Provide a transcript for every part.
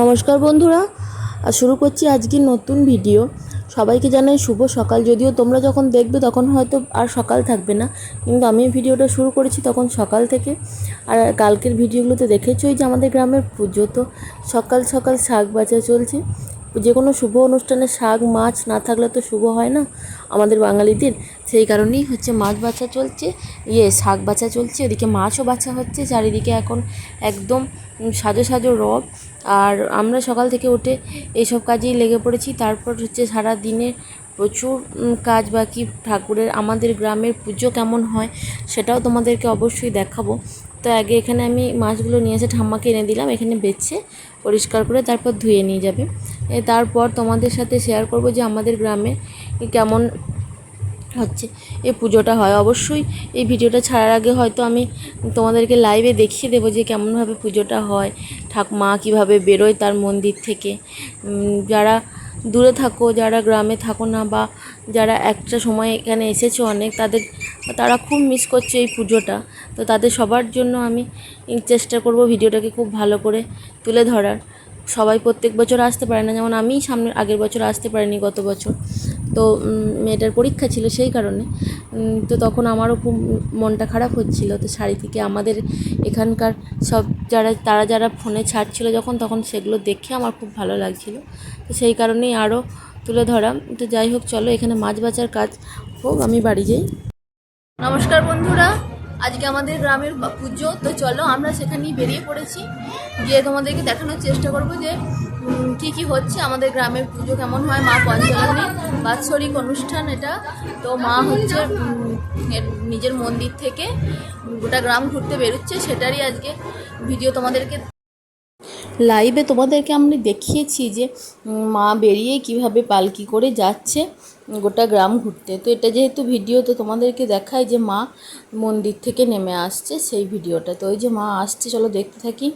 নমস্কার বন্ধুরা আর শুরু করছি আজকে নতুন ভিডিও। সবাইকে জানাই শুভ সকাল। যদিও তোমরা যখন দেখবে তখন হয়তো আর সকাল থাকবে না, কিন্তু আমি ভিডিওটা শুরু করেছি তখন সকাল থেকে। আর কালকের ভিডিওগুলোতে দেখেছোই যে আমাদের গ্রামের পুজো। তো সকাল সকাল শাক বাজা চলছে। যে কোনো শুভ অনুষ্ঠানে শাক, মাছ না থাকলে তো শুভ হয় না আমাদের বাঙালিদের। সেই কারণেই হচ্ছে মাছ বাছা চলছে। ইয়ে শাক বাছা চলছে। এদিকে মাছও বাছা হচ্ছে। চারিদিকে এখন একদম সাজো সাজো রব। আর আমরা সকাল থেকে উঠে এইসব কাজেই লেগে পড়েছি। তারপর হচ্ছে সারা দিনে প্রচুর কাজ বাকি। ঠাকুরের, আমাদের গ্রামের পুজো কেমন হয় সেটাও তোমাদেরকে অবশ্যই দেখাবো। তো আগে এখানে আমি মাছগুলো নিয়ে এসে ঠাম্মাকে এনে দিলাম। এখানে বেছে, পরিষ্কার করে তারপর ধুয়ে নিয়ে যাবে। তারপর তোমাদের সাথে শেয়ার করব যে আমাদের গ্রামে কেমন হচ্ছে। এই পুজোটা হয়। অবশ্যই এই ভিডিওটা ছাড়ার আগে হয়তো আমি তোমাদেরকে লাইভে দেখিয়ে দেবো যে কেমনভাবে পুজোটা হয়, ঠাকুমা কীভাবে বেরোয় তার মন্দির থেকে। যারা দূরে থাকো, যারা গ্রামে থাকো না বা যারা একটা সময় এখানে এসেছ অনেক, তাদের, তারা খুব মিস করছে এই পুজোটা। তো তাদের সবার জন্য আমি চেষ্টা করব ভিডিওটাকে খুব ভালো করে তুলে ধরার। সবাই প্রত্যেক বছর আসতে পারে না। যেমন আমিই সামনের আগের বছর আসতে পারিনি গত বছর। তো মেয়েটার পরীক্ষা ছিল সেই কারণে। তো তখন আমারও খুব মনটা খারাপ হচ্ছিল। তো শাড়ি থেকে আমাদের এখানকার সব যারা তারা যারা ফোনে ছাড়ছিল যখন, তখন সেগুলো দেখে আমার খুব ভালো লাগছিল। তো সেই কারণেই আরও তুলে ধরা। তো যাই হোক, চলো এখানে মাছ বাজার কাজ হোক, আমি বাড়ি যাই। নমস্কার বন্ধুরা। আজকে আমাদের গ্রামের পুজো, তো চলো আমরা সেখানেই বেরিয়ে পড়েছি। গিয়ে তোমাদেরকে দেখানোর চেষ্টা করব যে কি কি হচ্ছে, আমাদের গ্রামের পুজো কেমন হয়, মা পঞ্চমী বাৎসরিক অনুষ্ঠান এটা। তো মা হচ্ছে নিজের মন্দির থেকে গোটা গ্রাম ঘুরতে বেরোচ্ছে, সেটারই আজকে ভিডিও তোমাদেরকে লাইভে তোমাদেরকে আমি দেখিয়েছি যে মা বেরিয়ে কীভাবে পালকি করে যাচ্ছে গোটা গ্রাম ঘুরতে। তো এটা যেহেতু ভিডিও তো তোমাদেরকে দেখায় যে মা মন্দির থেকে নেমে আসছে সেই ভিডিওটা তো ওই যে মা আসছে, চলো দেখতে থাকি।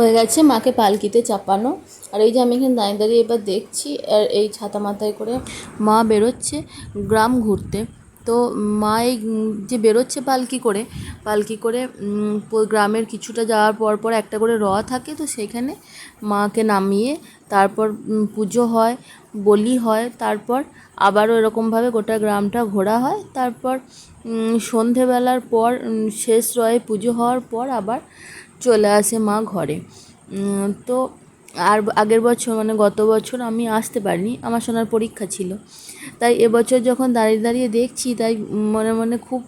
হয়ে গেছে, মাকে পালকিতে চাপানো। আর এই যে আমি এখানে দাঁড়িয়ে দাঁড়িয়ে এবার দেখছি, আর এই ছাতা মাথায় করে মা বেরোচ্ছে গ্রাম ঘুরতে। তো মা এই যে বেরোচ্ছে পালকি করে পালকি করে গ্রামের কিছুটা যাওয়ার পর পর একটা করে র থাকে, তো সেখানে মাকে নামিয়ে তারপর পুজো হয়, বলি হয়, তারপর আবারও এরকমভাবে গোটা গ্রামটা ঘোরা হয়। তারপর সন্ধেবেলার পর শেষ রয়ে পুজো হওয়ার পর আবার চলে আসে মা ঘরে। তো আর আগের বছর মানে গত বছর আমি আসতে পারিনি, আমার সোনার পরীক্ষা ছিল। তাই এবছর যখন দাঁড়িয়ে দাঁড়িয়ে দেখছি, তাই মনে মনে খুব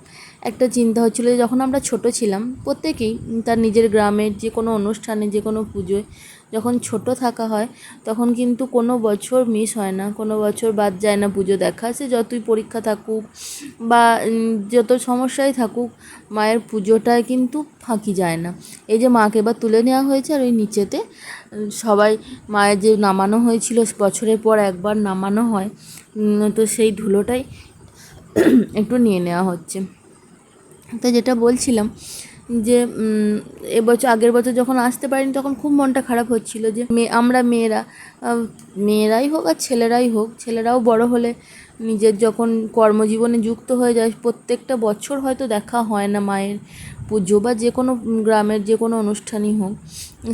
একটা চিন্তা হচ্ছিল যখন আমরা ছোট ছিলাম, প্রত্যেকেই তার নিজের গ্রামের যে কোনো অনুষ্ঠানে, যে কোনো পুজোয় যখন ছোট থাকা হয়, তখন কিন্তু কোনো বছর মিস হয় না। কোনো বছর বাদ যায় না পুজো দেখা। সে যতই পরীক্ষা থাকুক বা যত সমস্যাই থাকুক, মায়ের পুজোটায় কিন্তু ফাঁকি যায় না। এই যে মাকে এবার তুলে নেওয়া হয়েছে আর ওই নিচেতে সবাই মায়ের যে নামানো হয়েছিল, বছরের পর একবার নামানো হয় তো সেই ধুলোটাই একটু নিয়ে নেওয়া হচ্ছে। তো যেটা বলছিলাম যে এবছর আগের বছর যখন আসতে পারিনি, তখন খুব মনটা খারাপ হচ্ছিল যে মেয়ে আমরা মেয়েরা মেয়েরাই হোক আর ছেলেরাই হোক, ছেলেরাও বড় হলে নিজের যখন কর্মজীবনে যুক্ত হয়ে যায়, প্রত্যেকটা বছর হয়তো দেখা হয় না মায়ের পুজো বা যে কোনো গ্রামের যে কোনো অনুষ্ঠানই হোক।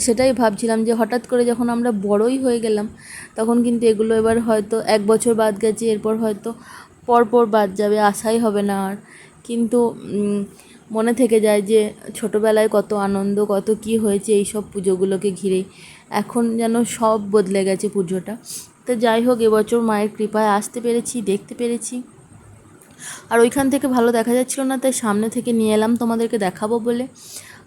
সেটাই ভাবছিলাম যে, হঠাৎ করে যখন আমরা বড়ই হয়ে গেলাম, তখন কিন্তু এগুলো এবার হয়তো এক বছর বাদ গেছে, এরপর হয়তো পরপর বাদ যাবে, আশাই হবে না আর। কিন্তু মনে থেকে যায় যে ছোটোবেলায় কত আনন্দ, কত কি হয়েছে এই সব পুজোগুলোকে ঘিরেই। এখন যেন সব বদলে গেছে পুজোটা। তো যাই হোক, এবছর মায়ের কৃপায় আসতে পেরেছি, দেখতে পেরেছি। আর ওইখান থেকে ভালো দেখা যাচ্ছিল না, তাই সামনে থেকে নিয়ে এলাম, তোমাদেরকে দেখাবো বলে।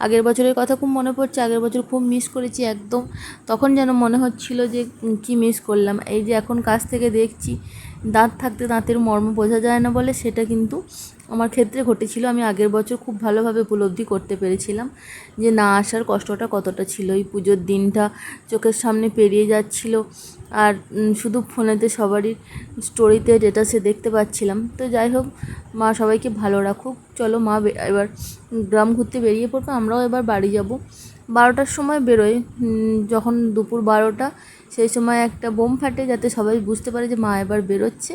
আগের বছরের কথা খুব মনে পড়ছে, আগের বছর খুব মিস করেছি একদম। তখন যেন মনে হচ্ছিল যে কি মিস করলাম। এই যে এখন কাছ থেকে দেখছি, দাঁত থাকতে দাঁতের মর্ম বোঝা যায় না বলে, সেটা কিন্তু আমার ক্ষেত্রে ঘটেছিল, আমি আগের বছর খুব ভালোভাবে উপলব্ধি করতে পেরেছিলাম যে না আসার কষ্টটা কতটা ছিল। এই পুজোর দিনটা চোখের সামনে পেরিয়ে যাচ্ছিল আর শুধু ফোনেতে সবারই স্টোরিতে যেটা সে দেখতে পাচ্ছিলাম। তো যাই হোক, মা সবাইকে ভালো রাখুক। চলো মা এবার গ্রাম ঘুরতে বেরিয়ে পড়ব, আমরাও এবার বাড়ি যাব। বারোটার সময় বেরোয় যখন দুপুর বারোটা, সেই সময় একটা বোম ফাটে যাতে সবাই বুঝতে পারে যে মা এবার বেরোচ্ছে।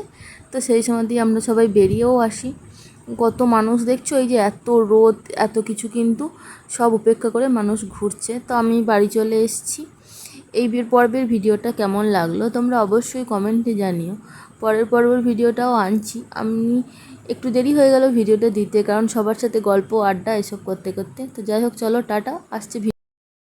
তো সেই সময় দিয়ে আমরা সবাই বেরিয়েও আসি। কত মানুষ দেখছ, এই যে এত রোদ, এত কিছু কিন্তু সব উপেক্ষা করে মানুষ ঘুরছে। তো আমি বাড়ি চলে এসেছি। এই বিয়ের পর্বের ভিডিওটা কেমন লাগল তোমরা অবশ্যই কমেন্টে জানিও। পরের পর্বের ভিডিওটাও আনছি। আমি একটু দেরি হয়ে গেল ভিডিওটা দিতে, কারণ সবার সাথে গল্প, আড্ডা এসব করতে করতে। তো যাই হোক, চলো, টাটা, আসছে